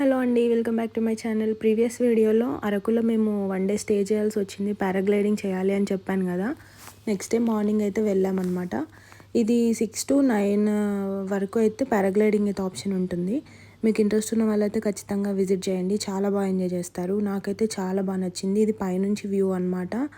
Hello అండి welcome back to my channel. Previous వీడియోలో అరకులో మేము వన్ డే స్టే చేయాల్సి వచ్చింది పారాగ్లైడింగ్ చేయాలి అని చెప్పాను కదా. నెక్స్ట్ డే మార్నింగ్ అయితే వెళ్ళామన్నమాట. ఇది సిక్స్ టు నైన్ వరకు అయితే పారాగ్లైడింగ్ అయితే ఆప్షన్ ఉంటుంది. మీకు ఇంట్రెస్ట్ ఉన్న వాళ్ళైతే ఖచ్చితంగా విజిట్ చేయండి. చాలా బాగా ఎంజాయ్ చేస్తారు. నాకైతే చాలా బాగా నచ్చింది. ఇది పైనుంచి వ్యూ అనమాట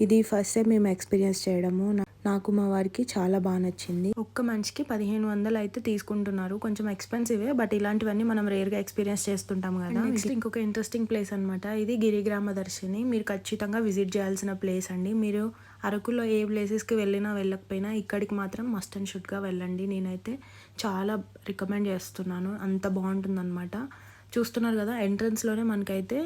ఇది ఫస్ట్ టైం మేము ఎక్స్పీరియన్స్ చేయడము. నా- నాకు మా వారికి చాలా బాగా నచ్చింది. ఒక్క మనిషికి పదిహేను వందలు అయితే తీసుకుంటున్నారు. కొంచెం ఎక్స్పెన్సివే బట్ ఇలాంటివన్నీ మనం రేర్గా ఎక్స్పీరియన్స్ చేస్తుంటాం కదా. నెక్స్ట్ ఇంకొక ఇంట్రెస్టింగ్ ప్లేస్ అనమాట ఇది గిరిగ్రామ దర్శిని. మీరు ఖచ్చితంగా విజిట్ చేయాల్సిన ప్లేస్ అండి. మీరు అరకులో ఏ ప్లేసెస్కి వెళ్ళినా వెళ్ళకపోయినా ఇక్కడికి మాత్రం మస్ట్ అండ్ షుడ్గా వెళ్ళండి. నేనైతే చాలా రికమెండ్ చేస్తున్నాను. అంత బాగుంటుందన్నమాట. చూస్తున్నారు కదా ఎంట్రన్స్లోనే మనకైతే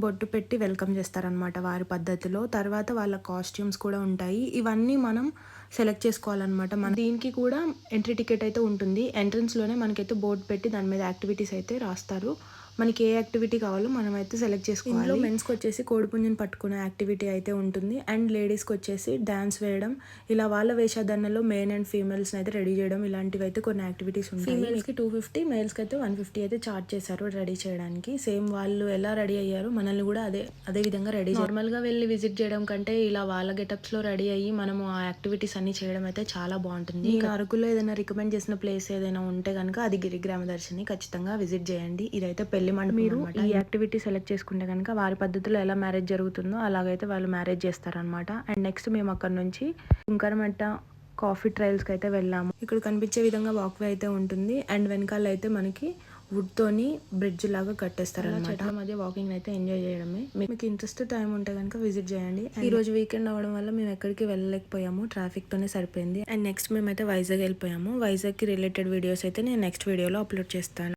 బొట్టు పెట్టి వెల్కమ్ చేస్తారనమాట వారి పద్ధతిలో. తర్వాత వాళ్ళ కాస్ట్యూమ్స్ కూడా ఉంటాయి. ఇవన్నీ మనం సెలెక్ట్ చేసుకోవాలన్నమాట. మన దీనికి కూడా ఎంట్రీ టికెట్ అయితే ఉంటుంది. ఎంట్రన్స్లోనే మనకైతే బోర్డు పెట్టి దాని మీద యాక్టివిటీస్ అయితే రాస్తారు. మనకి ఏ యాక్టివిటీ కావాలో మనం అయితే సెలెక్ట్ చేసుకోవాలి. ఇందులో మెన్స్కి వచ్చేసి కోడిపుంజుని పట్టుకునే యాక్టివిటీ అయితే ఉంటుంది. అండ్ లేడీస్కి వచ్చేసి డ్యాన్స్ వేయడం ఇలా వాళ్ళ వేషధారణలో మెయిన్ అండ్ ఫీమేల్స్ అయితే రెడీ చేయడం ఇలాంటివి అయితే కొన్ని యాక్టివిటీస్ ఉంటాయి. ఫీమేల్స్కి టూ ఫిఫ్టీ మేల్స్కి అయితే వన్ ఫిఫ్టీ అయితే చార్జ్ చేశారు రెడీ చేయడానికి. సేమ్ వాళ్ళు ఎలా రెడీ అయ్యారు మనల్ని కూడా అదే అదే విధంగా రెడీ నార్మల్గా వెళ్ళి విజిట్ చేయడం కంటే ఇలా వాళ్ళ గెటప్స్లో రెడీ అయ్యి మనము ఆ యాక్టివిటీస్ అన్ని చేయడం అయితే చాలా బాగుంటుంది. ఇంకా అరకులో ఏదైనా రికమెండ్ చేసిన ప్లేస్ ఏదైనా ఉంటే కనుక అది గిరిగ్రామ దర్శిని ఖచ్చితంగా విజిట్ చేయండి. ఇదైతే పెళ్ళి మండపం మీరు ఈ యాక్టివిటీ సెలెక్ట్ చేసుకుంటే కనుక వారి పద్ధతిలో ఎలా మ్యారేజ్ జరుగుతుందో అలాగైతే వాళ్ళు మ్యారేజ్ చేస్తారనమాట అండ్ నెక్స్ట్ మేము అక్కడ నుంచి కుంకరమట్ట కాఫీ ట్రయల్స్కి అయితే వెళ్ళాము. ఇక్కడ కనిపించే విధంగా వాక్వే అయితే ఉంటుంది. అండ్ వెనకాల అయితే మనకి వుడ్ తోని బ్రిడ్జ్ లాగా కట్టేస్తారు చెట్ల మధ్య వాకింగ్ అయితే ఎంజాయ్ చేయడమే. మీకు ఇంట్రెస్ట్ టైం ఉంటే కనుక విజిట్ చేయండి. ఈ రోజు వీకెండ్ అవ్వడం వల్ల మేము ఎక్కడికి వెళ్ళలేకపోయాము. ట్రాఫిక్ తోనే సరిపోయింది. అండ్ నెక్స్ట్ మేమైతే వైజాగ్ వెళ్ళిపోయాము. వైజాగ్కి రిలేటెడ్ వీడియోస్ అయితే నేను నెక్స్ట్ వీడియోలో అప్లోడ్ చేస్తాను.